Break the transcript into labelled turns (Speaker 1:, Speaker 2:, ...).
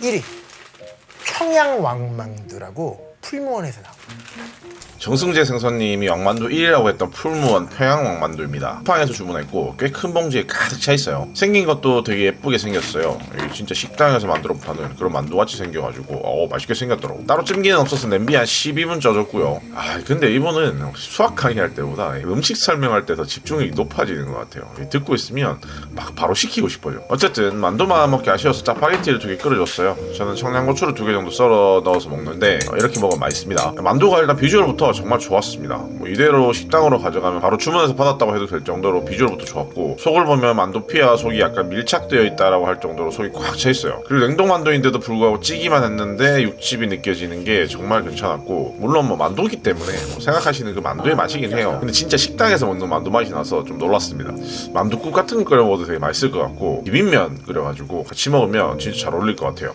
Speaker 1: 1위. 평양 왕만두라고 풀무원에서 나온
Speaker 2: 정승재 생선님이 왕만두 1위라고 했던 풀무원 평양 왕만두입니다. 쿠팡에서 주문했고 꽤 큰 봉지에 가득 차 있어요. 생긴 것도 되게 예쁘게 생겼어요. 이게 진짜 식당에서 만들어 파는 그런 만두 같이 생겨가지고 어 맛있게 생겼더라고. 따로 찜기는 없어서 냄비 한 12분 쪄줬고요. 아 근데 이분은 수학 강의할 때보다 음식 설명할 때 더 집중력이 높아지는 것 같아요. 듣고 있으면 막 바로 시키고 싶어요. 어쨌든 만두만 먹기 아쉬워서 짜파게티를 두 개 끓여줬어요. 저는 청양고추를 두 개 정도 썰어 넣어서 먹는데 어, 이렇게 먹으면 맛있습니다. 만두가 일단 비주얼부터 정말 좋았습니다. 뭐 이대로 식당으로 가져가면 바로 주문해서 받았다고 해도 될 정도로 비주얼부터 좋았고 속을 보면 만두 피와 속이 약간 밀착되어 있다라고 할 정도로 속이 꽉 차 있어요. 그리고 냉동 만두인데도 불구하고 찌기만 했는데 육즙이 느껴지는 게 정말 괜찮았고 물론 뭐 만두기 때문에 뭐 생각하시는 그 만두의 맛이긴 해요. 근데 진짜 식당에서 먹는 만두 맛이 나서 좀 놀랐습니다. 만두국 같은 거 끓여 먹어도 되게 맛있을 것 같고 비빔면 끓여가지고 같이 먹으면 진짜 잘 어울릴 것 같아요.